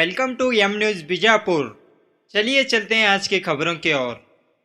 Welcome to M news Bijapur ಚಲಿಯೇ ಚಲತೆ ಆಜ್ಕೆ ಖಬರಂ ಕೆ ಓರ್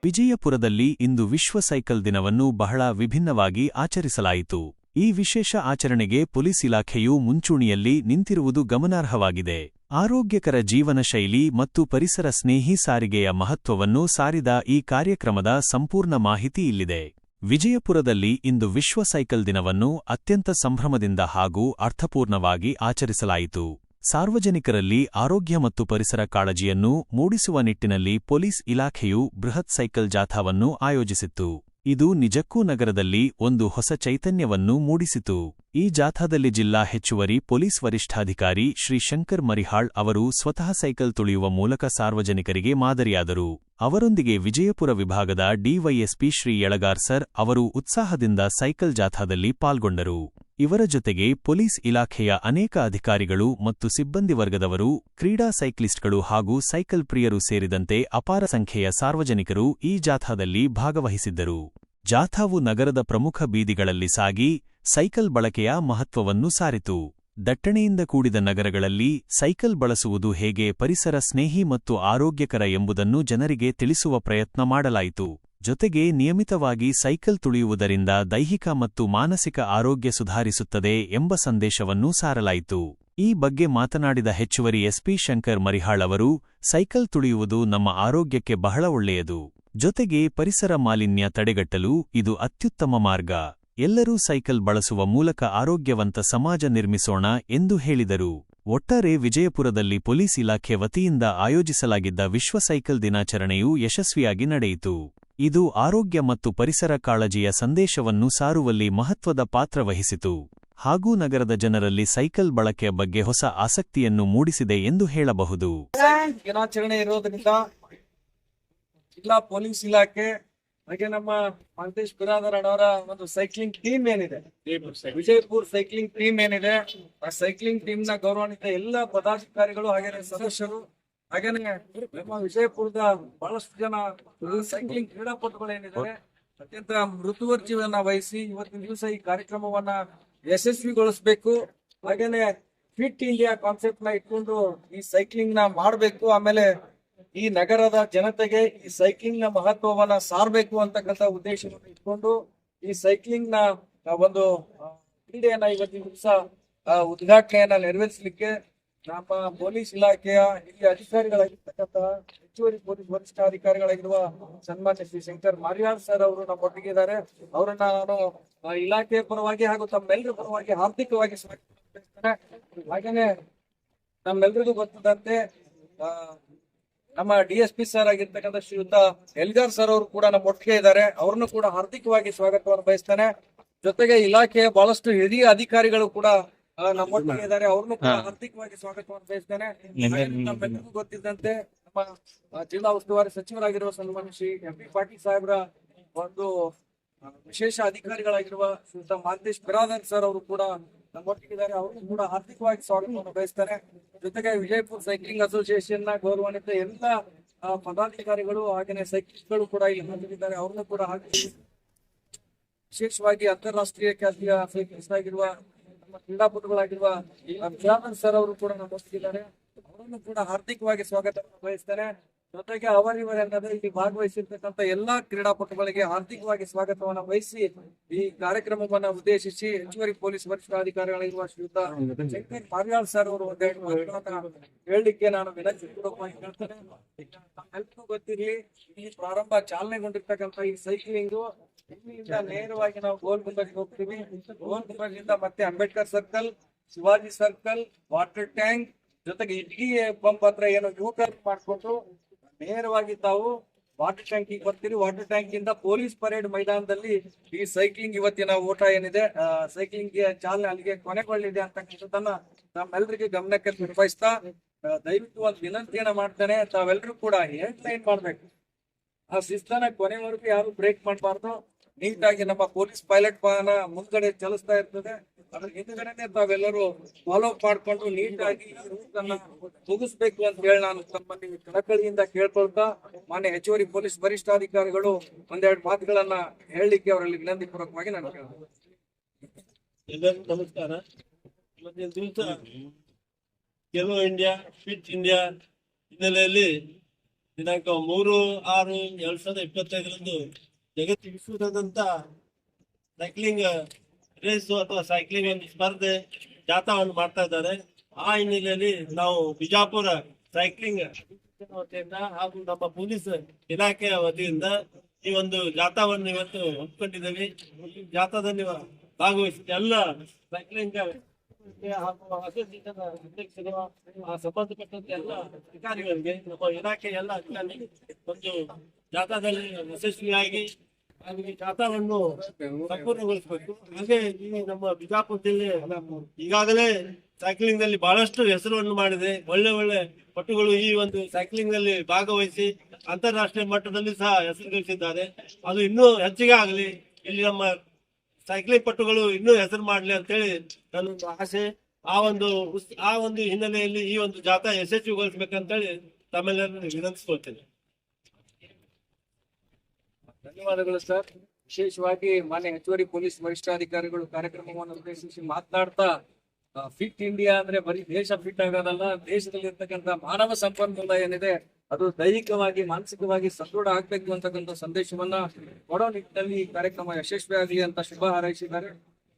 ವಿಜಯಪುರದಲ್ಲಿ ಇಂದು ವಿಶ್ವ ಸೈಕಲ್ ದಿನವನ್ನು ಬಹಳ ವಿಭಿನ್ನವಾಗಿ ಆಚರಿಸಲಾಯಿತು. ಈ ವಿಶೇಷ ಆಚರಣೆಗೆ ಪೊಲೀಸ್ ಇಲಾಖೆಯು ಮುಂಚೂಣಿಯಲ್ಲಿ ನಿಂತಿರುವುದು ಗಮನಾರ್ಹವಾಗಿದೆ. ಆರೋಗ್ಯಕರ ಜೀವನ ಶೈಲಿ ಮತ್ತು ಪರಿಸರ ಸ್ನೇಹಿ ಸಾರಿಗೆಯ ಮಹತ್ವವನ್ನು ಸಾರಿದ ಈ ಕಾರ್ಯಕ್ರಮದ ಸಂಪೂರ್ಣ ಮಾಹಿತಿ ಇಲ್ಲಿದೆ. ವಿಜಯಪುರದಲ್ಲಿ ಇಂದು ವಿಶ್ವ ಸೈಕಲ್ ದಿನವನ್ನು ಅತ್ಯಂತ ಸಂಭ್ರಮದಿಂದ ಹಾಗೂ ಅರ್ಥಪೂರ್ಣವಾಗಿ ಆಚರಿಸಲಾಯಿತು. ಸಾರ್ವಜನಿಕರಲ್ಲಿ ಆರೋಗ್ಯ ಮತ್ತು ಪರಿಸರ ಕಾಳಜಿಯನ್ನು ಮೂಡಿಸುವ ನಿಟ್ಟಿನಲ್ಲಿ ಪೊಲೀಸ್ ಇಲಾಖೆಯು ಬೃಹತ್ ಸೈಕಲ್ ಜಾಥಾವನ್ನು ಆಯೋಜಿಸಿತ್ತು. ಇದು ನಿಜಕ್ಕೂ ನಗರದಲ್ಲಿ ಒಂದು ಹೊಸ ಚೈತನ್ಯವನ್ನು ಮೂಡಿಸಿತು. ಈ ಜಾಥಾದಲ್ಲಿ ಜಿಲ್ಲಾ ಹೆಚ್ಚುವರಿ ಪೊಲೀಸ್ ವರಿಷ್ಠಾಧಿಕಾರಿ ಶ್ರೀ ಶಂಕರ್ ಮರಿಹಾಳ್ ಅವರು ಸ್ವತಃ ಸೈಕಲ್ ತುಳಿಯುವ ಮೂಲಕ ಸಾರ್ವಜನಿಕರಿಗೆ ಮಾದರಿಯಾದರು. ಅವರೊಂದಿಗೆ ವಿಜಯಪುರ ವಿಭಾಗದ ಡಿವೈಎಸ್ಪಿ ಶ್ರೀ ಯಳಗಾರ್ ಸರ್ ಅವರು ಉತ್ಸಾಹದಿಂದ ಸೈಕಲ್ ಜಾಥಾದಲ್ಲಿ ಪಾಲ್ಗೊಂಡರು. ಇವರ ಜೊತೆಗೆ ಪೊಲೀಸ್ ಇಲಾಖೆಯ ಅನೇಕ ಅಧಿಕಾರಿಗಳು ಮತ್ತು ಸಿಬ್ಬಂದಿ ವರ್ಗದವರು, ಕ್ರೀಡಾ ಸೈಕ್ಲಿಸ್ಟ್ಗಳು ಹಾಗೂ ಸೈಕಲ್ ಪ್ರಿಯರು ಸೇರಿದಂತೆ ಅಪಾರ ಸಂಖ್ಯೆಯ ಸಾರ್ವಜನಿಕರು ಈ ಜಾಥಾದಲ್ಲಿ ಭಾಗವಹಿಸಿದ್ದರು. ಜಾಥಾವು ನಗರದ ಪ್ರಮುಖ ಬೀದಿಗಳಲ್ಲಿ ಸಾಗಿ, ಸೈಕಲ್ ಬಳಕೆಯ ಮಹತ್ವವನ್ನು ಸಾರಿತು. ದಟ್ಟಣೆಯಿಂದ ಕೂಡಿದ ನಗರಗಳಲ್ಲಿ ಸೈಕಲ್ ಬಳಸುವುದು ಹೇಗೆ ಪರಿಸರ ಸ್ನೇಹಿ ಮತ್ತು ಆರೋಗ್ಯಕರ ಎಂಬುದನ್ನು ಜನರಿಗೆ ತಿಳಿಸುವ ಪ್ರಯತ್ನ ಮಾಡಲಾಯಿತು. ಜೊತೆಗೆ ನಿಯಮಿತವಾಗಿ ಸೈಕಲ್ ತುಳಿಯುವುದರಿಂದ ದೈಹಿಕ ಮತ್ತು ಮಾನಸಿಕ ಆರೋಗ್ಯ ಸುಧಾರಿಸುತ್ತದೆ ಎಂಬ ಸಂದೇಶವನ್ನೂ ಸಾರಲಾಯಿತು. ಈ ಬಗ್ಗೆ ಮಾತನಾಡಿದ ಹೆಚ್ಚುವರಿ ಎಸ್ಪಿ ಶಂಕರ್ ಮರಿಹಾಳ್ ಅವರು, ಸೈಕಲ್ ತುಳಿಯುವುದು ನಮ್ಮ ಆರೋಗ್ಯಕ್ಕೆ ಬಹಳ ಒಳ್ಳೆಯದು. ಜೊತೆಗೆ ಪರಿಸರ ಮಾಲಿನ್ಯ ತಡೆಗಟ್ಟಲು ಇದು ಅತ್ಯುತ್ತಮ ಮಾರ್ಗ. ಎಲ್ಲರೂ ಸೈಕಲ್ ಬಳಸುವ ಮೂಲಕ ಆರೋಗ್ಯವಂತ ಸಮಾಜ ನಿರ್ಮಿಸೋಣ ಎಂದು ಹೇಳಿದರು. ಒಟ್ಟಾರೆ ವಿಜಯಪುರದಲ್ಲಿ ಪೊಲೀಸ್ ಇಲಾಖೆ ವತಿಯಿಂದ ಆಯೋಜಿಸಲಾಗಿದ್ದ ವಿಶ್ವ ಸೈಕಲ್ ದಿನಾಚರಣೆಯು ಯಶಸ್ವಿಯಾಗಿ ನಡೆಯಿತು. ಇದು ಆರೋಗ್ಯ ಮತ್ತು ಪರಿಸರ ಕಾಳಜಿಯ ಸಂದೇಶವನ್ನು ಸಾರುವಲ್ಲಿ ಮಹತ್ವದ ಪಾತ್ರ ವಹಿಸಿತು. ಹಾಗೂ ನಗರದ ಜನರಲ್ಲಿ ಸೈಕಲ್ ಬಳಕೆಯ ಬಗ್ಗೆ ಹೊಸ ಆಸಕ್ತಿಯನ್ನು ಮೂಡಿಸಿದೆ ಎಂದು ಹೇಳಬಹುದು. ದಿನಾಚರಣೆ ಇರೋದ್ರಿಂದ ಜಿಲ್ಲಾ ಪೊಲೀಸ್ ಇಲಾಖೆ, ಹಾಗೆ ನಮ್ಮ ಮಂತೇಶ್ ಬಿರಾದರಣ್ಣವರ ಒಂದು ಸೈಕ್ಲಿಂಗ್ ಟೀಮ್ ಏನಿದೆ, ವಿಜಯಪುರ್ ಸೈಕ್ಲಿಂಗ್ ಟೀಮ್ ಏನಿದೆ, ಆ ಸೈಕ್ಲಿಂಗ್ ಟೀಮ್ನ ಗೌರವಾನ್ವಿತ ಎಲ್ಲ ಪದಾಧಿಕಾರಿಗಳು ಹಾಗೆ ಸದಸ್ಯರು ಹಾಗೇನೆ ನಮ್ಮ ವಿಜಯಪುರದ ಬಹಳಷ್ಟು ಜನ ಸೈಕ್ಲಿಂಗ್ ಕ್ರೀಡಾಪಟುಗಳು ಏನಿದ್ದಾರೆ, ಅತ್ಯಂತ ಮೃತುವರ್ಜಿಯನ್ನ ವಹಿಸಿ ಇವತ್ತಿನ ದಿವಸ ಈ ಕಾರ್ಯಕ್ರಮವನ್ನ ಯಶಸ್ವಿಗೊಳಿಸಬೇಕು. ಹಾಗೇನೆ ಫಿಟ್ ಇಂಡಿಯಾ ಕಾನ್ಸೆಪ್ಟ್ನ ಇಟ್ಕೊಂಡು ಈ ಸೈಕ್ಲಿಂಗ್ನ ಮಾಡಬೇಕು. ಆಮೇಲೆ ಈ ನಗರದ ಜನತೆಗೆ ಈ ಸೈಕ್ಲಿಂಗ್ನ ಮಹತ್ವವನ್ನ ಸಾರಬೇಕು ಅಂತಕ್ಕಂಥ ಉದ್ದೇಶವನ್ನು ಇಟ್ಕೊಂಡು ಈ ಸೈಕ್ಲಿಂಗ್ನ ಒಂದು ಕ್ರೀಡೆಯನ್ನ ಇವತ್ತಿನ ದಿವಸ ಉದ್ಘಾಟನೆಯನ್ನ ನೆರವೇರಿಸಲಿಕ್ಕೆ ನಮ್ಮ ಪೊಲೀಸ್ ಇಲಾಖೆಯ ಹಿರಿಯ ಅಧಿಕಾರಿಗಳಾಗಿರ್ತಕ್ಕಂಥ ಹೆಚ್ಚುವರಿ ಪೊಲೀಸ್ ವರಿಷ್ಠಾಧಿಕಾರಿಗಳಾಗಿರುವ ಸನ್ಮಾನ್ಯ ಶ್ರೀ ಶಂಕರ್ ಮಾರಿಯಾರ್ ಸರ್ ಅವರು ನಮ್ಮೊಟ್ಟಿಗೆ ಇದ್ದಾರೆ. ಅವರನ್ನ ನಾನು ಇಲಾಖೆಯ ಪರವಾಗಿ ಹಾಗೂ ತಮ್ಮೆಲ್ಲರ ಪರವಾಗಿ ಆರ್ಥಿಕವಾಗಿ ಹಾಗೇನೆ ನಮ್ಮೆಲ್ಲರಿಗೂ ಗೊತ್ತಿದ್ದಂತೆ ನಮ್ಮ ಡಿ ಎಸ್ ಪಿ ಸರ್ ಆಗಿರ್ತಕ್ಕಂಥ ಶ್ರೀಯುತ ಎಲ್ಗಾರ್ ಸರ್ ಅವರು ಕೂಡ ನಮ್ಮ ಒಟ್ಟಿಗೆ ಇದ್ದಾರೆ. ಅವ್ರನ್ನು ಕೂಡ ಹಾರ್ದಿಕವಾಗಿ ಸ್ವಾಗತವನ್ನು ಬಯಸ್ತಾನೆ. ಜೊತೆಗೆ ಇಲಾಖೆಯ ಬಹಳಷ್ಟು ಹಿರಿಯ ಅಧಿಕಾರಿಗಳು ಕೂಡ ನಮ್ಮೊಟ್ಟಿಗೆ ಇದ್ದಾರೆ ಅವ್ರನ್ನು ಕೂಡ ಹಾರ್ದಿಕವಾಗಿ ಸ್ವಾಗತವನ್ನು ಬಯಸ್ತೇನೆ ಹಾಗೆ ನಮ್ಮೆಲ್ಲರಿಗೂ ಗೊತ್ತಿದ್ದಂತೆ ನಮ್ಮ ಜಿಲ್ಲಾ ಉಸ್ತುವಾರಿ ಸಚಿವರಾಗಿರುವ ಸಲ್ಮಾನ್ ಶ್ರೀ ಎಂ ಪಿ ಪಾಟೀಲ್ ಸಾಹೇಬ್ರ ಒಂದು ವಿಶೇಷ ಅಧಿಕಾರಿಗಳಾಗಿರುವ ಶ್ರೀಯುತ ಮಾಂತೇಶ್ ಬಿರಾದರ್ ಸರ್ ಅವರು ಕೂಡ ನಮ್ಮೊಟ್ಟಿಗಿದ್ದಾರೆ ಅವರು ಕೂಡ ಹಾರ್ದಿಕವಾಗಿ ಸ್ವಾಗತವನ್ನು ಬಯಸ್ತಾರೆ ಜೊತೆಗೆ ವಿಜಯಪುರ ಸೈಕ್ಲಿಂಗ್ ಅಸೋಸಿಯೇಷನ್ನ ಗೌರವಾನ್ವಿತ ಎಲ್ಲ ಆ, ಪದಾಧಿಕಾರಿಗಳು ಸೈಕ್ಲಿಸ್ಟ್ ಸೈಕ್ಲಿಸ್ಟ್ಗಳು ಕೂಡ ಇಲ್ಲಿ ಹಾಜರಿದ್ದಾರೆ. ಅವ್ರನ್ನು ಕೂಡ ಹಾಕಿ ವಿಶೇಷವಾಗಿ ಅಂತಾರಾಷ್ಟ್ರೀಯ ಖ್ಯಾತಿಯ ಸೈಕ್ಲಿಸ್ಟ್ ಆಗಿರುವ ನಮ್ಮ ಕ್ರೀಡಾಪಟುಗಳಾಗಿರುವ ಬಿರಾದರ್ ಸರ್ ಅವರು ಕೂಡ ನಮ್ಮ ಅವರನ್ನು ಕೂಡ ಹಾರ್ದಿಕವಾಗಿ ಸ್ವಾಗತವನ್ನು ಬಯಸ್ತಾರೆ ಜೊತೆಗೆ ಅವರಿವರೆಲ್ಲದೆ ಇಲ್ಲಿ ಭಾಗವಹಿಸಿರ್ತಕ್ಕಂಥ ಎಲ್ಲಾ ಕ್ರೀಡಾಪಟುಗಳಿಗೆ ಹಾರ್ದಿಕವಾಗಿ ಸ್ವಾಗತವನ್ನು ವಹಿಸಿ ಈ ಕಾರ್ಯಕ್ರಮವನ್ನು ಉದ್ದೇಶಿಸಿ ಹೆಚ್ಚುವರಿ ಪೊಲೀಸ್ ವರಿಷ್ಠಾಧಿಕಾರಿಗಳಿರುವ ಶ್ರೀಯುತ ಶಂಕರ್ ಸರ್ ಅವರು ಹೇಳಲಿಕ್ಕೆ ನಾನು ವಿನಂತಿ ಹೇಳ್ತೇನೆ. ಗೊತ್ತಿರ್ಲಿ, ಈ ಪ್ರಾರಂಭ ಚಾಲನೆಗೊಂಡಿರ್ತಕ್ಕಂಥ ಈ ಸೈಕ್ಲಿಂಗ್ ಇಲ್ಲಿಂದ ನೇರವಾಗಿ ನಾವು ಗೋಲ್ ಗುಂಬಜ್ಗೆ ಹೋಗ್ತೀವಿ. ಗೋಲ್ ಗುಂಬಜ್ನಿಂದ ಮತ್ತೆ Ambedkar circle Shivaji circle water tank ಜೊತೆಗೆ ಇಟ್ಗಿ ಪಂಪ್ ಹತ್ರ ಏನೋ ಯೂ ಟರ್ನ್ ಮಾಡ್ಕೊಂಡು ನೇರವಾಗಿ ತಾವು ವಾಟರ್ ಟ್ಯಾಂಕ್ ಬರ್ತೀರಿ. ವಾಟರ್ ಟ್ಯಾಂಕ್ ಇಂದ ಪೊಲೀಸ್ ಪರೇಡ್ ಮೈದಾನದಲ್ಲಿ ಈ ಸೈಕ್ಲಿಂಗ್ ಇವತ್ತಿನ ಓಟ ಏನಿದೆ? ಸೈಕ್ಲಿಂಗ್ ಚಾಲನೆ ಅಲ್ಲಿಗೆ ಕೊನೆಗೊಳ್ಳಿದೆ ಅಂತಕ್ಕಂಥದ್ದನ್ನ ನಮ್ಮೆಲ್ಲರಿಗೆ ಗಮನಕ್ಕೆ ನಿರ್ವಹಿಸ್ತಾ ದಯವಿಟ್ಟು ಒಂದು ವಿನಂತಿಯನ್ನ ಮಾಡ್ತೇನೆ. ತಾವೆಲ್ಲರೂ ಕೂಡ ಹೆಲ್ಪ್ ಲೈನ್ ಮಾಡ್ಬೇಕು. ಆ ಶಿಸ್ತನ ಕೊನೆವರೆಗೂ ಯಾರು ಬ್ರೇಕ್ ಮಾಡಬಾರ್ದು. ನೀಟಾಗಿ ನಮ್ಮ ಪೊಲೀಸ್ ಪೈಲಟ್ ವಾಹನ ಮುಂದ್ಗಡೆ ಚಲಿಸ್ತಾ ಇರ್ತದೆ. ಅದ್ರ ಹಿಂದ್ಗಡೆನೆ ತಾವೆಲ್ಲರೂ ಫಾಲೋ ಮಾಡ್ಕೊಂಡು ನೀಟಾಗಿ ಮುಗಿಸ್ಬೇಕು ಅಂತ ಹೇಳಿ ನಾನು ತಮ್ಮಲ್ಲಿ ಕಳಕಳಿಯಿಂದ ಕೇಳ್ಕೊಳ್ತಾ, ಮಾನ್ಯ ಹೆಚ್ಚುವರಿ ಪೊಲೀಸ್ ವರಿಷ್ಠಾಧಿಕಾರಿಗಳು ಒಂದೆರಡು ಮಾತುಗಳನ್ನ ಹೇಳಲಿಕ್ಕೆ ಅವರಲ್ಲಿ ವಿನಂತಿ ಪೂರ್ವಕವಾಗಿ ನಾನು ಎಲ್ಲರಿಗೂ ನಮಸ್ಕಾರ. ದಿವಸ ಗೆಲೋ ಇಂಡಿಯಾ ಫಿಟ್ ಇಂಡಿಯಾ ಹಿನ್ನೆಲೆಯಲ್ಲಿ ದಿನಾಂಕ ಮೂರು ಆರು ಎರಡ್ ಸಾವಿರದ ಇಪ್ಪತ್ತೈದರಂದು ಜಗತ್ತು ವಿಶ್ವದಾದ್ಯಂತ ಸೈಕ್ಲಿಂಗ್ ರೇಸ್ ಅಥವಾ ಸೈಕ್ಲಿಂಗ್ ಒಂದು ಸ್ಪರ್ಧೆ ಜಾಥಾವನ್ನು ಮಾಡ್ತಾ ಇದ್ದಾರೆ. ಆ ಹಿನ್ನೆಲೆಯಲ್ಲಿ ನಾವು ಬಿಜಾಪುರ ಸೈಕ್ಲಿಂಗ್ ವತಿಯಿಂದ ಹಾಗೂ ನಮ್ಮ ಪೊಲೀಸ್ ಇಲಾಖೆಯ ವತಿಯಿಂದ ಈ ಒಂದು ಜಾಥಾವನ್ನು ಇವತ್ತು ಹಮ್ಮಿಕೊಂಡಿದ್ದೇವೆ. ಜಾಥಾದಲ್ಲಿ ಭಾಗವಹಿಸಿ ಎಲ್ಲ ಸೈಕ್ಲಿಂಗ್ ಹಾಗೂ ಅಸೋಸಿಯೇಷನ್ ಅಧ್ಯಕ್ಷರು ಆ ಸಂಬಂಧಪಟ್ಟಂತ ಎಲ್ಲ ಅಧಿಕಾರಿಗಳಿಗೆ ನಮ್ಮ ಇಲಾಖೆಯ ಎಲ್ಲ ಅಧಿಕಾರಿಗಳಿಗೆ ಒಂದು ಜಾಥಾದಲ್ಲಿ ಯಶಸ್ವಿಯಾಗಿ ಜಾಥಾವನ್ನು ಸಂಪೂರ್ಣಗೊಳಿಸಬೇಕು. ಹಾಗೆ ಈ ನಮ್ಮ ಬಿಜಾಪುರ ಜಿಲ್ಲೆ ಈಗಾಗಲೇ ಸೈಕ್ಲಿಂಗ್ನಲ್ಲಿ ಬಹಳಷ್ಟು ಹೆಸರನ್ನು ಮಾಡಿದೆ. ಒಳ್ಳೆ ಒಳ್ಳೆ ಪಟುಗಳು ಈ ಒಂದು ಸೈಕ್ಲಿಂಗ್ನಲ್ಲಿ ಭಾಗವಹಿಸಿ ಅಂತಾರಾಷ್ಟ್ರೀಯ ಮಟ್ಟದಲ್ಲಿ ಸಹ ಹೆಸರು ಗಳಿಸಿದ್ದಾರೆ. ಅದು ಇನ್ನೂ ಹೆಚ್ಚಿಗೆ ಆಗಲಿ. ಇಲ್ಲಿ ನಮ್ಮ ಸೈಕ್ಲಿಂಗ್ ಪಟುಗಳು ಇನ್ನೂ ಹೆಸರು ಮಾಡಲಿ ಅಂತೇಳಿ ನನ್ನೊಂದು ಆಸೆ. ಆ ಒಂದು ಆ ಒಂದು ಹಿನ್ನೆಲೆಯಲ್ಲಿ ಈ ಒಂದು ಜಾಥಾ ಯಶಸ್ವಿಗೊಳಿಸ್ಬೇಕಂತೇಳಿ ತಮ್ಮೆಲ್ಲರನ್ನು ವಿನಂತಿಸ್ಕೊಳ್ತೇನೆ. ಧನ್ಯವಾದಗಳು ಸರ್. ವಿಶೇಷವಾಗಿ ಮಾನ್ಯ ಹೆಚ್ಚುವರಿ ಪೊಲೀಸ್ ವರಿಷ್ಠಾಧಿಕಾರಿಗಳು ಕಾರ್ಯಕ್ರಮವನ್ನು ಉದ್ದೇಶಿಸಿ ಮಾತನಾಡ್ತಾ ಫಿಟ್ ಇಂಡಿಯಾ ಅಂದ್ರೆ ಬರೀ ದೇಶ ಫಿಟ್ ಆಗೋದಲ್ಲ, ದೇಶದಲ್ಲಿ ಇರ್ತಕ್ಕಂಥ ಮಾನವ ಸಂಪನ್ಮೂಲ ಏನಿದೆ, ಅದು ದೈಹಿಕವಾಗಿ, ಮಾನಸಿಕವಾಗಿ ಸದೃಢ ಆಗ್ಬೇಕು ಅಂತಕ್ಕಂಥ ಸಂದೇಶವನ್ನ ಕೊಡೋ ನಿಟ್ಟಿನಲ್ಲಿ ಈ ಕಾರ್ಯಕ್ರಮ ಯಶಸ್ವಿಯಾಗಲಿ ಅಂತ ಶುಭ ಹಾರೈಸಿದ್ದಾರೆ.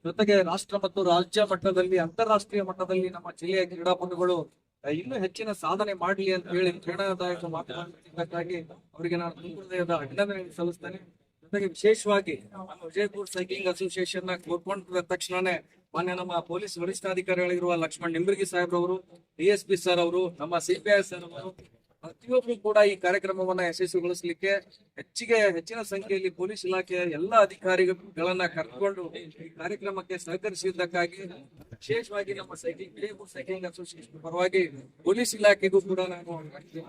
ಜೊತೆಗೆ ರಾಷ್ಟ್ರ ಮತ್ತು ರಾಜ್ಯ ಮಟ್ಟದಲ್ಲಿ, ಅಂತಾರಾಷ್ಟ್ರೀಯ ಮಟ್ಟದಲ್ಲಿ ನಮ್ಮ ಜಿಲ್ಲೆಯ ಕ್ರೀಡಾಪಟುಗಳು ಇನ್ನೂ ಹೆಚ್ಚಿನ ಸಾಧನೆ ಮಾಡಲಿ ಅಂತ ಹೇಳಿ ಪ್ರೇರಣಾದಾಯಕ ಮಾತುಗಳಿದ್ದಕ್ಕಾಗಿ ಅವರಿಗೆ ನಾನು ಹೃದಯದ ಅಭಿನಂದನೆ ಸಲ್ಲಿಸ್ತೇನೆ. ಜೊತೆಗೆ ವಿಶೇಷವಾಗಿ ನಮ್ಮ ವಿಜಯಪುರ ಸೈಕ್ಲಿಂಗ್ ಅಸೋಸಿಯೇಷನ್ನ ಕೋರ್ಕೊಂಡ ತಕ್ಷಣನೇ ಮೊನ್ನೆ ನಮ್ಮ ಪೊಲೀಸ್ ವರಿಷ್ಠಾಧಿಕಾರಿಗಳಿರುವ ಲಕ್ಷ್ಮಣ್ ನಿಂಬರ್ಗಿ ಸಾಹೇಬ್ರವರು, ಡಿ ಎಸ್ ಸರ್ ಅವರು, ನಮ್ಮ ಸಿಪಿಐ ಸರ್ ಅವರು ಪ್ರತಿಯೊಬ್ಬರು ಕೂಡ ಈ ಕಾರ್ಯಕ್ರಮವನ್ನ ಯಶಸ್ವಿಗೊಳಿಸಲಿಕ್ಕೆ ಹೆಚ್ಚಿಗೆ ಹೆಚ್ಚಿನ ಸಂಖ್ಯೆಯಲ್ಲಿ ಪೊಲೀಸ್ ಇಲಾಖೆಯ ಎಲ್ಲ ಅಧಿಕಾರಿಗಳನ್ನ ಕರೆದುಕೊಂಡು ಈ ಕಾರ್ಯಕ್ರಮಕ್ಕೆ ಸಹಕರಿಸಿದ್ದಕ್ಕಾಗಿ ವಿಶೇಷವಾಗಿ ನಮ್ಮ ಸೈಕ್ಲಿಂಗ್ ಸೈಕ್ಲಿಂಗ್ ಅಸೋಸಿಯೇಷನ್ ಪರವಾಗಿ ಪೊಲೀಸ್ ಇಲಾಖೆಗೂ ಕೂಡ ನಾನು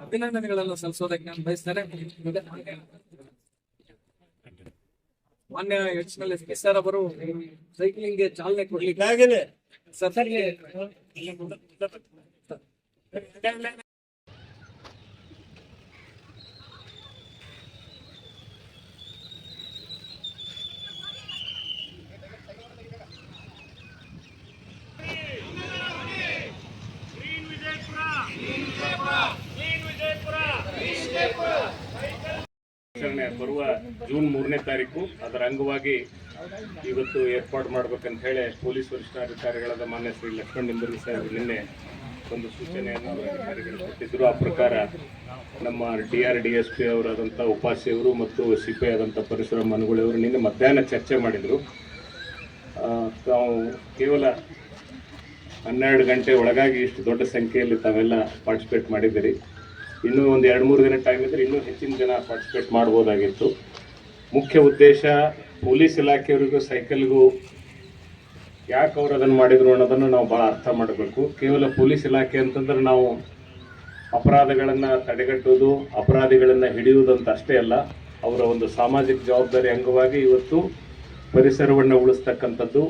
ಅಭಿನಂದನೆಗಳನ್ನು ಸಲ್ಲಿಸೋದಕ್ಕೆ ನಾನು ಬಯಸ್ತೇನೆ. ಮಾನ್ಯ ಎಡಿಷನಲ್ ಎಸ್ ಪಿ ಸರ್ ಅವರು ಸೈಕ್ಲಿಂಗ್ಗೆ ಚಾಲನೆ ಕೊಡ್ಲಿಕ್ಕೆ ಸರ್ ಆಚರಣೆ ಬರುವ ಜೂನ್ ಮೂರನೇ ತಾರೀಕು. ಅದರ ಅಂಗವಾಗಿ ಇವತ್ತು ಏರ್ಪಾಡು ಮಾಡ್ಬೇಕಂತ ಹೇಳಿ ಪೊಲೀಸ್ ವರಿಷ್ಠಾಧಿಕಾರಿಗಳಾದ ಮಾನ್ಯ ಶ್ರೀ ಲಕ್ಷ್ಮಣ್ ನಿಂಬರ್ಗಿ ಸಾಹೇಬರು ನಿನ್ನೆ ಒಂದು ಸೂಚನೆಯನ್ನು ಅವರ ಅಧಿಕಾರಿಗಳು ಕೊಟ್ಟಿದ್ದರು ಆ ಪ್ರಕಾರ ನಮ್ಮ D R D S P ಅವರಾದಂಥ ಉಪಾಸ್ಯವರು ಮತ್ತು ಸಿ ಪಿ ಆದಂಥ ಪರಿಸರ ಮನುಗಳವರು ನಿನ್ನೆ ಮಧ್ಯಾಹ್ನ ಚರ್ಚೆ ಮಾಡಿದರು. ತಾವು ಕೇವಲ ಹನ್ನೆರಡು ಗಂಟೆ ಒಳಗಾಗಿ ಇಷ್ಟು ದೊಡ್ಡ ಸಂಖ್ಯೆಯಲ್ಲಿ ತಾವೆಲ್ಲ ಪಾರ್ಟಿಸಿಪೇಟ್ ಮಾಡಿದ್ದೀರಿ. ಇನ್ನೂ ಒಂದು ಎರಡು ಮೂರು ದಿನ ಟೈಮ್ ಇದ್ರೆ ಇನ್ನೂ ಹೆಚ್ಚಿನ ಜನ ಪಾರ್ಟಿಸಿಪೇಟ್ ಮಾಡ್ಬೋದಾಗಿತ್ತು. ಮುಖ್ಯ ಉದ್ದೇಶ, ಪೊಲೀಸ್ ಇಲಾಖೆಯವರಿಗೂ ಸೈಕಲ್ಗೂ ಯಾಕೆ ಅವ್ರು ಅದನ್ನು ಮಾಡಿದ್ರು ಅನ್ನೋದನ್ನು ನಾವು ಭಾಳ ಅರ್ಥ ಮಾಡಬೇಕು. ಕೇವಲ ಪೊಲೀಸ್ ಇಲಾಖೆ ಅಂತಂದ್ರೆ ನಾವು ಅಪರಾಧಗಳನ್ನು ತಡೆಗಟ್ಟುವುದು ಅಪರಾಧಿಗಳನ್ನು ಹಿಡಿಯುವುದಂತ ಅಷ್ಟೇ ಅಲ್ಲ, ಅವರ ಒಂದು ಸಾಮಾಜಿಕ ಜವಾಬ್ದಾರಿ ಅಂಗವಾಗಿ ಇವತ್ತು ಪರಿಸರವನ್ನು ಉಳಿಸ್ತಕ್ಕಂಥದ್ದು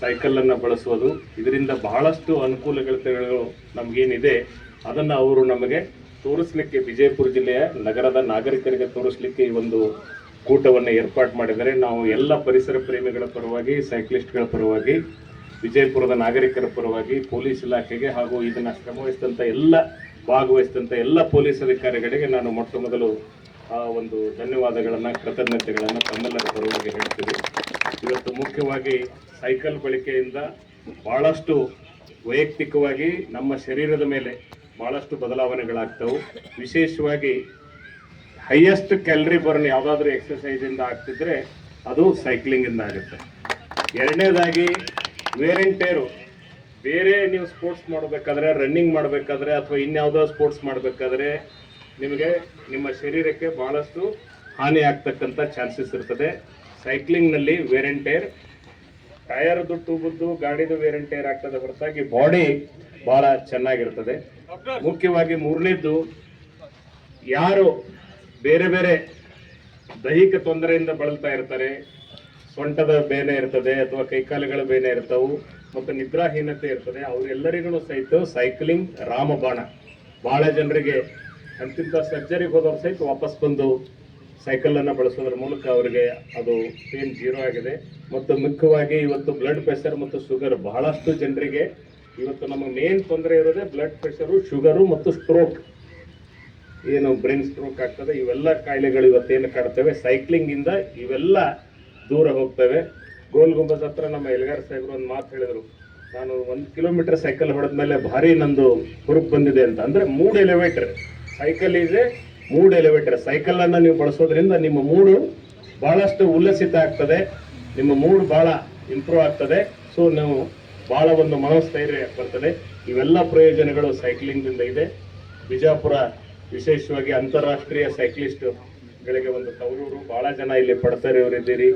ಸೈಕಲನ್ನು ಬಳಸುವುದು ಇದರಿಂದ ಬಹಳಷ್ಟು ಅನುಕೂಲಗಳು ನಮಗೇನಿದೆ, ಅದನ್ನು ಅವರು ನಮಗೆ ತೋರಿಸ್ಲಿಕ್ಕೆ ವಿಜಯಪುರ ಜಿಲ್ಲೆಯ ನಗರದ ನಾಗರಿಕರಿಗೆ ತೋರಿಸಲಿಕ್ಕೆ ಈ ಒಂದು ಕೂಟವನ್ನು ಏರ್ಪಾಡು ಮಾಡಿದರೆ ನಾವು ಎಲ್ಲ ಪರಿಸರ ಪ್ರೇಮಿಗಳ ಪರವಾಗಿ ಸೈಕ್ಲಿಸ್ಟ್ಗಳ ಪರವಾಗಿ, ವಿಜಯಪುರದ ನಾಗರಿಕರ ಪರವಾಗಿ, ಪೊಲೀಸ್ ಇಲಾಖೆಗೆ ಹಾಗೂ ಇದನ್ನು ಶ್ರಮವಹಿಸಿದಂಥ ಎಲ್ಲ ಭಾಗವಹಿಸಿದಂಥ ಎಲ್ಲ ಪೊಲೀಸ್ ಅಧಿಕಾರಿಗಳಿಗೆ ನಾನು ಮೊಟ್ಟ ಮೊದಲು ಆ ಒಂದು ಧನ್ಯವಾದಗಳನ್ನು, ಕೃತಜ್ಞತೆಗಳನ್ನು ತಮ್ಮೆಲ್ಲರ ಪರವಾಗಿ ಹೇಳ್ತೀನಿ. ಇವತ್ತು ಮುಖ್ಯವಾಗಿ ಸೈಕಲ್ ಬಳಕೆಯಿಂದ ಬಹಳಷ್ಟು ವೈಯಕ್ತಿಕವಾಗಿ ನಮ್ಮ ಶರೀರದ ಮೇಲೆ ಬಹಳಷ್ಟು ಬದಲಾವಣೆಗಳಾಗ್ತವೆ. ವಿಶೇಷವಾಗಿ ಹೈಯೆಸ್ಟ್ ಕ್ಯಾಲರಿ ಬರ್ನ್ ಯಾವುದಾದ್ರೂ ಎಕ್ಸಸೈಸಿಂದ ಆಗ್ತಿದ್ರೆ ಅದು ಸೈಕ್ಲಿಂಗಿಂದ ಆಗುತ್ತೆ. ಎರಡನೇದಾಗಿ ವೇರ್ ಆ್ಯಂಡ್ ಟೇರು ಬೇರೆ ನೀವು ಸ್ಪೋರ್ಟ್ಸ್ ಮಾಡಬೇಕಾದ್ರೆ ರನ್ನಿಂಗ್ ಮಾಡಬೇಕಾದ್ರೆ ಅಥವಾ ಇನ್ಯಾವುದೋ ಸ್ಪೋರ್ಟ್ಸ್ ಮಾಡಬೇಕಾದ್ರೆ ನಿಮಗೆ ನಿಮ್ಮ ಶರೀರಕ್ಕೆ ಬಹಳಷ್ಟು ಹಾನಿ ಆಗ್ತಕ್ಕಂಥ ಚಾನ್ಸಸ್ ಇರ್ತದೆ. ಸೈಕ್ಲಿಂಗ್ನಲ್ಲಿ ವೇರ್ ಆ್ಯಂಡ್ ಟೇರ್ ಟಯರ್ದು ಟೂಬದ್ದು ಗಾಡಿದು ವೇರ್ ಟೇರ್ ಆಗ್ತದೆ ಹೊರತಾಗಿ ಬಾಡಿ ಬಹಳ ಚೆನ್ನಾಗಿರ್ತದೆ ಮುಖ್ಯವಾಗಿ ಮೂರನೇದ್ದು ಯಾರು ಬೇರೆ ಬೇರೆ ದೈಹಿಕ ತೊಂದರೆಯಿಂದ ಬಳಲ್ತಾ ಇರ್ತಾರೆ, ಸೊಂಟದ ಬೇನೆ ಇರ್ತದೆ ಅಥವಾ ಕೈಕಾಲುಗಳ ಬೇನೆ ಇರ್ತವು ಮತ್ತು ನಿದ್ರಾಹೀನತೆ ಇರ್ತದೆ, ಅವರೆಲ್ಲರಿಗೂ ಸಹಿತ ಸೈಕ್ಲಿಂಗ್ ರಾಮಬಾಣ. ಬಹಳ ಜನರಿಗೆ ಅಂತಿಂತ ಸರ್ಜರಿಗೆ ಹೋದವ್ರು ಸಹಿತ ವಾಪಸ್ ಬಂದು ಸೈಕಲನ್ನು ಬಳಸೋದ್ರ ಮೂಲಕ ಅವರಿಗೆ ಅದು ಪೇನ್ ಜೀರೋ ಆಗಿದೆ. ಮತ್ತು ಮುಖ್ಯವಾಗಿ ಇವತ್ತು ಬ್ಲಡ್ ಪ್ರೆಷರ್ ಮತ್ತು ಶುಗರ್ ಬಹಳಷ್ಟು ಜನರಿಗೆ ಇವತ್ತು ನಮಗೆ ಮೇನ್ ತೊಂದರೆ ಇರೋದೇ ಬ್ಲಡ್ ಪ್ರೆಷರು ಶುಗರು ಮತ್ತು ಸ್ಟ್ರೋಕ್ ಏನು ಬ್ರೈನ್ ಸ್ಟ್ರೋಕ್ ಆಗ್ತದೆ? ಇವೆಲ್ಲ ಕಾಯಿಲೆಗಳು ಇವತ್ತೇನು ಕಾಡ್ತವೆ ಸೈಕ್ಲಿಂಗ್ ಇಂದ ಇವೆಲ್ಲ ದೂರ ಹೋಗ್ತವೆ. ಗೋಲ್ ಗುಂಬಜ್ ಹತ್ರ ನಮ್ಮ ಎಲ್ಗಾರ್ ಸಾಹೇಬರು ಒಂದು ಮಾತು ಹೇಳಿದರು. ನಾನು ಒಂದು ಕಿಲೋಮೀಟರ್ ಸೈಕಲ್ ಹೊಡೆದ ಮೇಲೆ ಭಾರಿ ನಂದು ಹುರುಪ್ ಬಂದಿದೆ ಅಂತ. ಅಂದ್ರೆ ಮೂಡ್ ಎಲಿವೇಟರ್ ಸೈಕಲ್ ಇದೆ ಮೂಡ್ ಎಲಿವೇಟರ್ ಸೈಕಲ್ ಅನ್ನ ನೀವು ಬಳಸೋದ್ರಿಂದ ನಿಮ್ಮ ಮೂಡು ಬಹಳಷ್ಟು ಉಲ್ಲಸಿತ ಆಗ್ತದೆ. ನಿಮ್ಮ ಮೂಡ್ ಬಹಳ ಇಂಪ್ರೂವ್ ಆಗ್ತದೆ. ಸೊ ನೀವು ಬಹಳ ಒಂದು ಮನೋಸ್ಥೈರ್ಯ ಬರ್ತದೆ. ಇವೆಲ್ಲ ಪ್ರಯೋಜನಗಳು ಸೈಕ್ಲಿಂಗ್ ದಿಂದ ಇದೆ. ಬಿಜಾಪುರ ವಿಶೇಷವಾಗಿ ಅಂತಾರಾಷ್ಟ್ರೀಯ ಸೈಕ್ಲಿಸ್ಟ್ ಗಳಿಗೆ ಒಂದು ತವರೂರು ಬಹಳ ಜನ ಇಲ್ಲಿ ಪಡ್ತಾರೆ ಇದ್ದೀರಿ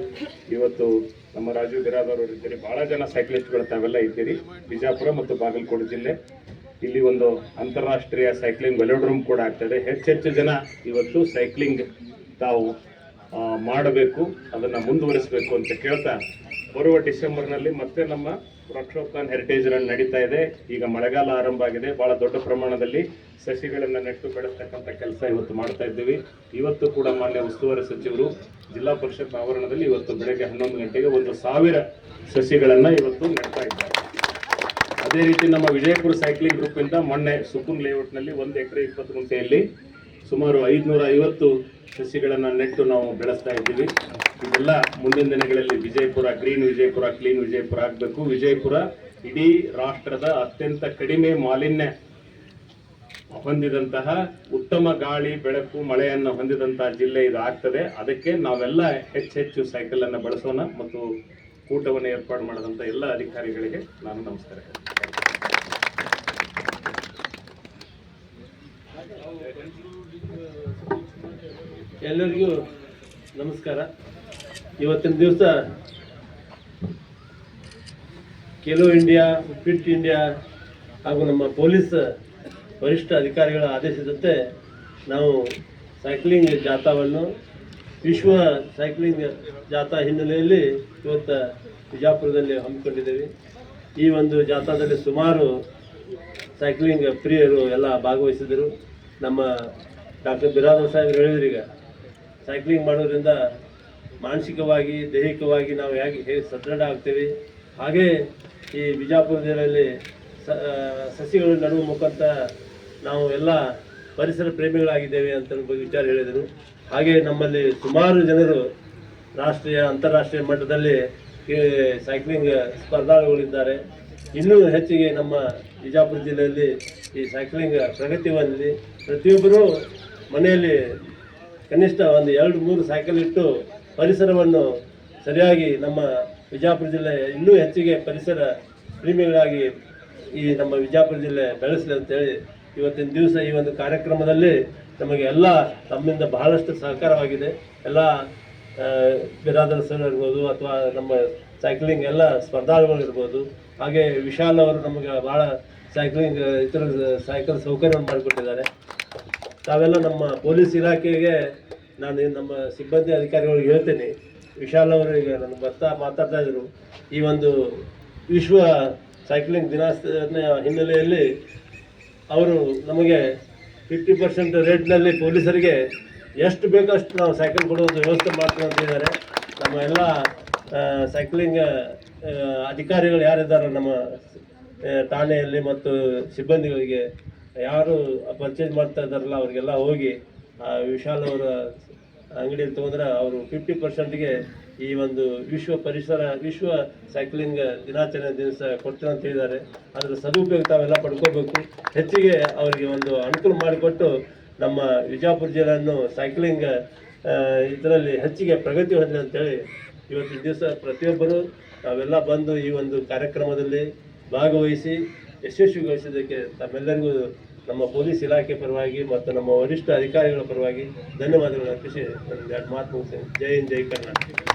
ಇವತ್ತು ನಮ್ಮ ರಾಜು ಬಿರಾದರ್ ಅವರು ಇದ್ದೀರಿ ಬಹಳ ಜನ ಸೈಕ್ಲಿಸ್ಟ್ಗಳು ತಾವೆಲ್ಲ ಇದ್ದೀರಿ. ಬಿಜಾಪುರ ಮತ್ತು ಬಾಗಲಕೋಟೆ ಜಿಲ್ಲೆ. ಇಲ್ಲಿ ಒಂದು ಅಂತಾರಾಷ್ಟ್ರೀಯ ಸೈಕ್ಲಿಂಗ್ ವೆಲೋಡ್ರೂಮ್ ಕೂಡ ಆಗ್ತದೆ. ಹೆಚ್ಚೆಚ್ಚು ಜನ ಇವತ್ತು ಸೈಕ್ಲಿಂಗ್ ತಾವು ಮಾಡಬೇಕು, ಅದನ್ನ ಮುಂದುವರಿಸಬೇಕು ಅಂತ ಕೇಳ್ತಾ, ಬರುವ ಡಿಸೆಂಬರ್ನಲ್ಲಿ ಮತ್ತೆ ನಮ್ಮ ವೃಕ್ಷೋತ್ಥಾನ ಹೆರಿಟೇಜ್ ರನ್ ನಡೀತಾ ಇದೆ. ಈಗ ಮಳೆಗಾಲ ಆರಂಭ ಆಗಿದೆ. ಬಹಳ ದೊಡ್ಡ ಪ್ರಮಾಣದಲ್ಲಿ ಸಸಿಗಳನ್ನು ನೆಟ್ಟು ಬೆಳೆಸ್ತಕ್ಕಂಥ ಕೆಲಸ ಇವತ್ತು ಮಾಡ್ತಾ ಇದ್ದೀವಿ. ಇವತ್ತು ಕೂಡ ಮಾನ್ಯ ಉಸ್ತುವಾರಿ ಸಚಿವರು ಜಿಲ್ಲಾ ಪರಿಷತ್ ಆವರಣದಲ್ಲಿ ಇವತ್ತು ಬೆಳಗ್ಗೆ ಹನ್ನೊಂದು ಗಂಟೆಗೆ ಒಂದು ಸಾವಿರ ಸಸಿಗಳನ್ನು ಇವತ್ತು ನೆಡ್ತಾ ಇದ್ದಾರೆ. ಅದೇ ರೀತಿ ನಮ್ಮ ವಿಜಯಪುರ ಸೈಕ್ಲಿಂಗ್ ಗ್ರೂಪ್ ಇಂದ ಮೊನ್ನೆ ಸುಕುನ್ ಲೇಔಟ್ನಲ್ಲಿ ಒಂದು ಎಕರೆ ಇಪ್ಪತ್ತು ಗುಂಟೆಯಲ್ಲಿ ಸುಮಾರು ಐದುನೂರ ಐವತ್ತು ಸಸಿಗಳನ್ನು ನೆಟ್ಟು ನಾವು ಬೆಳೆಸ್ತಾ ಇದ್ದೀವಿ. ಇದೆಲ್ಲ ಮುಂದಿನ ದಿನಗಳಲ್ಲಿ ವಿಜಯಪುರ ಗ್ರೀನ್ ವಿಜಯಪುರ ಕ್ಲೀನ್ ವಿಜಯಪುರ ಆಗಬೇಕು. ವಿಜಯಪುರ ಇಡೀ ರಾಷ್ಟ್ರದ ಅತ್ಯಂತ ಕಡಿಮೆ ಮಾಲಿನ್ಯ ಹೊಂದಿದಂತಹ ಉತ್ತಮ ಗಾಳಿ, ಬೆಳಕು, ಮಳೆಯನ್ನು ಹೊಂದಿದಂತಹ ಜಿಲ್ಲೆ ಇದು ಆಗ್ತದೆ. ಅದಕ್ಕೆ ನಾವೆಲ್ಲ ಹೆಚ್ಚೆಚ್ಚು ಸೈಕಲನ್ನು ಬಳಸೋಣ ಮತ್ತು ಕೂಟವನ್ನು ಏರ್ಪಾಡು ಮಾಡಿದಂಥ ಎಲ್ಲ ಅಧಿಕಾರಿಗಳಿಗೆ ನಾನು ನಮಸ್ಕಾರ ಎಲ್ಲರಿಗೂ ನಮಸ್ಕಾರ. ಇವತ್ತಿನ ದಿವಸ ಕೆಲೋ ಇಂಡಿಯಾ, ಫಿಟ್ ಇಂಡಿಯಾ ಹಾಗೂ ನಮ್ಮ ಪೊಲೀಸ್ ವರಿಷ್ಠ ಅಧಿಕಾರಿಗಳ ಆದೇಶದಂತೆ ನಾವು ಸೈಕ್ಲಿಂಗ್ ಜಾಥಾವನ್ನು, ವಿಶ್ವ ಸೈಕ್ಲಿಂಗ್ ಜಾಥಾ ಹಿನ್ನೆಲೆಯಲ್ಲಿ ಇವತ್ತು ಬಿಜಾಪುರದಲ್ಲಿ ಹಮ್ಮಿಕೊಂಡಿದ್ದೇವೆ. ಈ ಒಂದು ಜಾಥಾದಲ್ಲಿ ಸುಮಾರು ಸೈಕ್ಲಿಂಗ್ ಪ್ರಿಯರು ಎಲ್ಲ ಭಾಗವಹಿಸಿದರು ನಮ್ಮ ಡಾಕ್ಟರ್ ಬಿರಾದರ್ ಸಾಹೇಬ್ರು ಹೇಳಿದ್ರು ಈಗ. ಸೈಕ್ಲಿಂಗ್ ಮಾಡೋದ್ರಿಂದ ಮಾನಸಿಕವಾಗಿ, ದೈಹಿಕವಾಗಿ ನಾವು ಹೇಗೆ ಹೇಗೆ ಸದೃಢ ಆಗ್ತೇವೆ. ಹಾಗೇ ಈ ಬಿಜಾಪುರ ಜಿಲ್ಲೆಯಲ್ಲಿ ಸಸಿಗಳು ನಡುವ ಮುಖಾಂತರ ನಾವು ಎಲ್ಲ ಪರಿಸರ ಪ್ರೇಮಿಗಳಾಗಿದ್ದೇವೆ ಅಂತ ವಿಚಾರ ಹೇಳಿದರು. ಹಾಗೆ ನಮ್ಮಲ್ಲಿ ಸುಮಾರು ಜನರು ರಾಷ್ಟ್ರೀಯ, ಅಂತಾರಾಷ್ಟ್ರೀಯ ಮಟ್ಟದಲ್ಲಿ ಸೈಕ್ಲಿಂಗ್ ಸ್ಪರ್ಧಾಳುಗಳಿದ್ದಾರೆ. ಇನ್ನೂ ಹೆಚ್ಚಿಗೆ ನಮ್ಮ ಬಿಜಾಪುರ ಜಿಲ್ಲೆಯಲ್ಲಿ ಈ ಸೈಕ್ಲಿಂಗ್ ಪ್ರಗತಿ ಹೊಂದಿದೆ. ಪ್ರತಿಯೊಬ್ಬರೂ ಮನೆಯಲ್ಲಿ ಕನಿಷ್ಠ ಒಂದು ಎರಡು, ಮೂರು ಸೈಕಲ್ ಇಟ್ಟು ಪರಿಸರವನ್ನು ಸರಿಯಾಗಿ ನಮ್ಮ ವಿಜಾಪುರ ಜಿಲ್ಲೆ ಇನ್ನೂ ಹೆಚ್ಚಿಗೆ ಪರಿಸರ ಪ್ರೇಮಿಗಳಾಗಿ ಈ ನಮ್ಮ ವಿಜಾಪುರ ಜಿಲ್ಲೆ ಬೆಳೆಸಲಿ ಅಂತೇಳಿ ಇವತ್ತಿನ ದಿವಸ ಈ ಒಂದು ಕಾರ್ಯಕ್ರಮದಲ್ಲಿ ನಮಗೆ ಎಲ್ಲ ತಮ್ಮಿಂದ ಬಹಳಷ್ಟು ಸಹಕಾರವಾಗಿದೆ. ಎಲ್ಲ ಬಿರಾದರ್ ಸರ್ ಇರ್ಬೋದು ಅಥವಾ ನಮ್ಮ ಸೈಕ್ಲಿಂಗ್ ಎಲ್ಲ ಸ್ಪರ್ಧಾಳುಗಳು ಇರ್ಬೋದು. ಹಾಗೆ ವಿಶಾಲ್ ಅವರು ನಮಗೆ ಭಾಳ ಸೈಕ್ಲಿಂಗ್ ಇತರ ಸೈಕಲ್ ಸೌಕರ್ಯವನ್ನು ಮಾಡಿಕೊಟ್ಟಿದ್ದಾರೆ. ತಾವೆಲ್ಲ ನಮ್ಮ ಪೊಲೀಸ್ ಇಲಾಖೆಗೆ ನಾನು ನಮ್ಮ ಸಿಬ್ಬಂದಿ ಅಧಿಕಾರಿಗಳಿಗೆ ಹೇಳ್ತೇನೆ. ವಿಶಾಲ್ ಅವರು ಈಗ ನನ್ನ ಬರ್ತಾ ಮಾತಾಡ್ತಾ ಇದ್ರು. ಈ ಒಂದು ವಿಶ್ವ ಸೈಕ್ಲಿಂಗ್ ದಿನಾಚರಣೆ ಹಿನ್ನೆಲೆಯಲ್ಲಿ ಅವರು ನಮಗೆ ಫಿಫ್ಟಿ ಪರ್ಸೆಂಟ್ ರೇಟ್ನಲ್ಲಿ ಪೊಲೀಸರಿಗೆ ಎಷ್ಟು ಬೇಕಷ್ಟು ನಾವು ಸೈಕಲ್ ಕೊಡೋದು ವ್ಯವಸ್ಥೆ ಮಾಡ್ತೀವಿ ನಮ್ಮ ಎಲ್ಲ ಸೈಕ್ಲಿಂಗ್ ಅಧಿಕಾರಿಗಳು ಯಾರಿದ್ದಾರೆ ನಮ್ಮ ಠಾಣೆಯಲ್ಲಿ ಮತ್ತು ಸಿಬ್ಬಂದಿಗಳಿಗೆ ಯಾರು ಪರ್ಚೇಸ್ ಮಾಡ್ತಾ ಇದ್ದಾರಲ್ಲ, ಅವರಿಗೆಲ್ಲ ಹೋಗಿ, ಆ ವಿಶಾಲ್ ಅವರ ಅಂಗಡಿಯಲ್ಲಿ ತೊಗೊಂಡ್ರೆ ಅವರು ಫಿಫ್ಟಿ ಪರ್ಸೆಂಟ್ಗೆ ಈ ಒಂದು ವಿಶ್ವ ಪರಿಸರ, ವಿಶ್ವ ಸೈಕ್ಲಿಂಗ್ ದಿನಾಚರಣೆ ದಿವಸ ಕೊಡ್ತೀನಿ ಅಂತ ಹೇಳಿದ್ದಾರೆ. ಅದರ ಸದುಪಯೋಗ ತಾವೆಲ್ಲ ಪಡ್ಕೋಬೇಕು. ಹೆಚ್ಚಿಗೆ ಅವರಿಗೆ ಒಂದು ಅನುಕೂಲ ಮಾಡಿಕೊಟ್ಟು ನಮ್ಮ ವಿಜಾಪುರ ಜಿಲ್ಲೆಯನ್ನು ಸೈಕ್ಲಿಂಗ್ ಇದರಲ್ಲಿ ಹೆಚ್ಚಿಗೆ ಪ್ರಗತಿ ಹೊಂದಿದೆ ಅಂತೇಳಿ ಇವತ್ತಿನ ದಿವಸ ಪ್ರತಿಯೊಬ್ಬರು ನಾವೆಲ್ಲ ಬಂದು ಈ ಒಂದು ಕಾರ್ಯಕ್ರಮದಲ್ಲಿ ಭಾಗವಹಿಸಿ ಯಶಸ್ವಿಗೊಳಿಸಿದ್ದಕ್ಕೆ ತಮ್ಮೆಲ್ಲರಿಗೂ ನಮ್ಮ ಪೊಲೀಸ್ ಇಲಾಖೆ ಪರವಾಗಿ ಮತ್ತು ನಮ್ಮ ವರಿಷ್ಠ ಅಧಿಕಾರಿಗಳ ಪರವಾಗಿ ಧನ್ಯವಾದಗಳನ್ನು ಅರ್ಪಿಸಿ ಎರಡು ಮಾತು ಮುಗಿಸ್ತೇನೆ. ಜೈ ಹಿಂದ್, ಜೈ ಕರ್ನಾಟಕ.